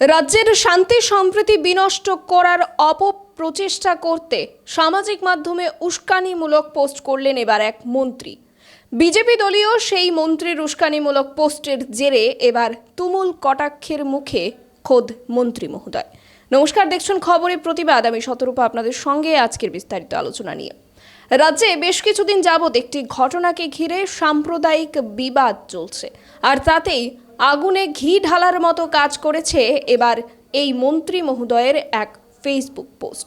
রাজ্যের শান্তি সম্প্রীতি বিনষ্ট করার অপপ্রচেষ্টা করতে সামাজিক মাধ্যমে উস্কানিমূলক পোস্ট করলেন এবার এক মন্ত্রী। বিজেপি দলীয় সেই মন্ত্রীর উস্কানিমূলক পোস্টের জেরে এবার তুমুল কটাক্ষের মুখে খোদ মন্ত্রী মহোদয়। নমস্কার, দেখছেন খবরের প্রতিবাদ। আমি শতরূপা আপনাদের সঙ্গে আজকের বিস্তারিত আলোচনা নিয়ে। রাজ্যে বেশ কিছুদিন যাবৎ একটি ঘটনাকে ঘিরে সাম্প্রদায়িক বিবাদ চলছে, আর তাতেই আগুনে ঘি ঢালার মতো কাজ করেছে এবার এই মন্ত্রী মহোদয়ের এক ফেসবুক পোস্ট।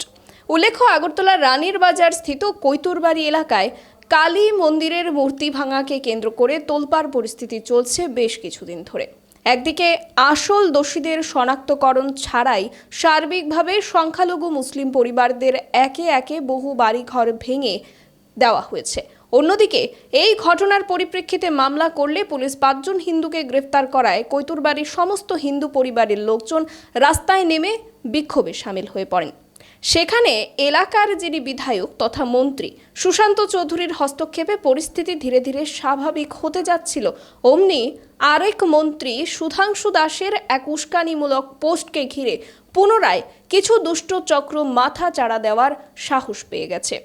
উল্লেখ্য, আগরতলার রানীর বাজার স্থিত কৈতুরবাড়ি এলাকায় কালী মন্দিরের মূর্তি ভাঙাকে কেন্দ্র করে তোলপাড় পরিস্থিতি চলছে বেশ কিছুদিন ধরে। একদিকে আসল দোষীদের শনাক্তকরণ ছাড়াই সার্বিকভাবে সংখ্যালঘু মুসলিম পরিবারদের একে একে বহু বাড়িঘর ভেঙে দেওয়া হয়েছে। অন্যদিকে, এই ঘটনার পরিপ্রেক্ষিতে মামলা করলে পুলিশ পাঁচজন হিন্দুকে গ্রেফতার করায় কৈতুরবাড়ির সমস্ত হিন্দু পরিবারের লোকজন রাস্তায় নেমে বিক্ষোভে সামিল হয়ে পড়েন। সেখানে এলাকার যিনি বিধায়ক তথা মন্ত্রী সুশান্ত চৌধুরীর হস্তক্ষেপে পরিস্থিতি ধীরে ধীরে স্বাভাবিক হতে যাচ্ছিল, অমনি আরেক মন্ত্রী সুধাংশু দাসের এক উস্কানিমূলক পোস্টকে ঘিরে পুনরায় কিছু দুষ্ট চক্র মাথা চাড়া দেওয়ার সাহস পেয়ে গেছে।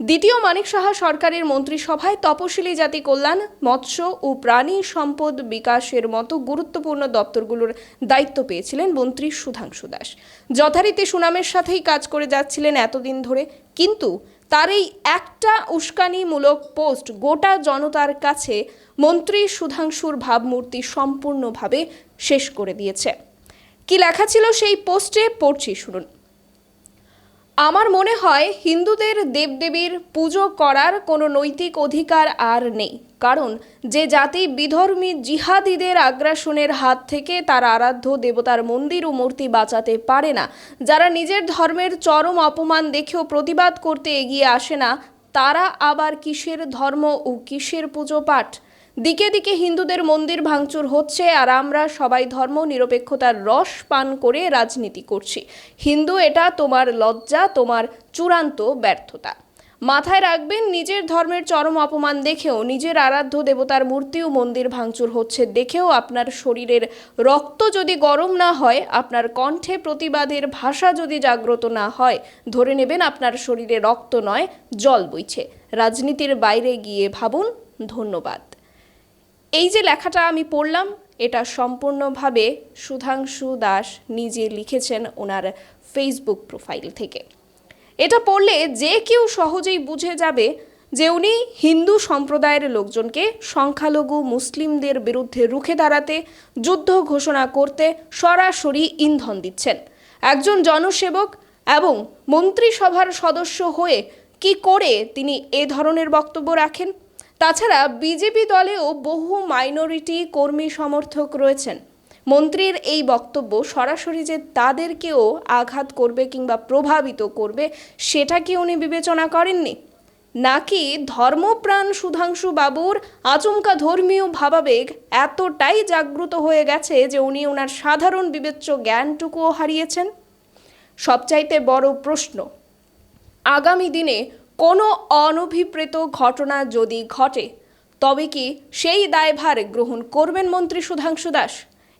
দ্বিতীয় মানিক সাহা সরকারের মন্ত্রিসভায় তপশিলি জাতি কল্যাণ, মৎস্য ও প্রাণী সম্পদ বিকাশের মতো গুরুত্বপূর্ণ দপ্তরগুলোর দায়িত্ব পেয়েছিলেন মন্ত্রী সুধাংশু দাস। যথারীতি সুনামের সাথেই কাজ করে যাচ্ছিলেন এতদিন ধরে, কিন্তু তার এই একটা উস্কানিমূলক পোস্ট গোটা জনতার কাছে মন্ত্রী সুধাংশুর ভাবমূর্তি সম্পূর্ণভাবে শেষ করে দিয়েছে। কি লেখা ছিল সেই পোস্টে? পড়ছি শুনুন। আমার মনে হয় হিন্দুদের দেবদেবীর পুজো করার কোনো নৈতিক অধিকার আর নেই। কারণ যে জাতি বিধর্মী জিহাদিদের আগ্রাসনের হাত থেকে তার আরাধ্য দেবতার মন্দির ও মূর্তি বাঁচাতে পারে না। যারা নিজের ধর্মের চরম অপমান দেখেও প্রতিবাদ করতে এগিয়ে আসে না, তারা আবার কিসের ধর্ম ও কিসের পুজো পাঠ? দিকে দিকে হিন্দুদের মন্দির ভাঙচুর হচ্ছে আর আমরা সবাই ধর্ম নিরপেক্ষতার রস পান করে রাজনীতি করছি। হিন্দু এটা তোমার লজ্জা, তোমার চূড়ান্ত ব্যর্থতা। মাথায় রাখবেন, নিজের ধর্মের চরম অপমান দেখেও, নিজের আরাধ্য দেবতার মূর্তি ও মন্দির ভাঙচুর হচ্ছে দেখেও আপনার শরীরের রক্ত যদি গরম না হয়, আপনার কণ্ঠে প্রতিবাদের ভাষা যদি জাগ্রত না হয়, ধরে নেবেন আপনার শরীরে রক্ত নয়, জল বইছে। রাজনীতির বাইরে গিয়ে ভাবুন, ধন্যবাদ। এই যে লেখাটা আমি পড়লাম, এটা সম্পূর্ণভাবে সুধাংশু দাস নিজে লিখেছেন ওনার ফেসবুক প্রোফাইল থেকে। এটা পড়লে যে কেউ সহজেই বুঝে যাবে যে উনি হিন্দু সম্প্রদায়ের লোকজনকে সংখ্যালঘু মুসলিমদের বিরুদ্ধে রুখে দাঁড়াতে, যুদ্ধ ঘোষণা করতে সরাসরি ইন্ধন দিচ্ছেন। একজন জনসেবক এবং মন্ত্রিসভার সদস্য হয়ে কি করে তিনি এ ধরনের বক্তব্য রাখেন? তাছাড়া বিজেপি দলেও বহু মাইনরিটি কর্মী সমর্থক রয়েছেন। মন্ত্রীর এই বক্তব্য সরাসরি যে তাদেরকেও আঘাত করবে কিংবা প্রভাবিত করবে, সেটা কি উনি বিবেচনা করেননি? নাকি ধর্মপ্রাণ সুধাংশু বাবুর আচমকা ধর্মীয় ভাবাবেগ এতটাই জাগ্রত হয়ে গেছে যে উনি ওনার সাধারণ বিবেচ্য জ্ঞানটুকুও হারিয়েছেন? সবচাইতে বড় প্রশ্ন, আগামী দিনে কোনো অনভিপ্রেত ঘটনা যদি ঘটে, তবে কি সেই দায়ভার গ্রহণ করবেন মন্ত্রী সুধাংশু দাস?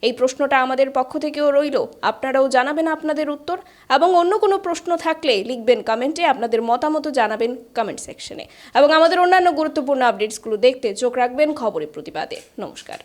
এই প্রশ্নটা আমাদের পক্ষ থেকেও রইল। আপনারাও জানাবেন আপনাদের উত্তর এবং অন্য কোনো প্রশ্ন থাকলে লিখবেন কমেন্টে, আপনাদের মতামত জানাবেন কমেন্ট সেকশনে। এবং আমাদের অন্যান্য গুরুত্বপূর্ণ আপডেটসগুলো দেখতে চোখ রাখবেন খবরের প্রতিবাদে। নমস্কার।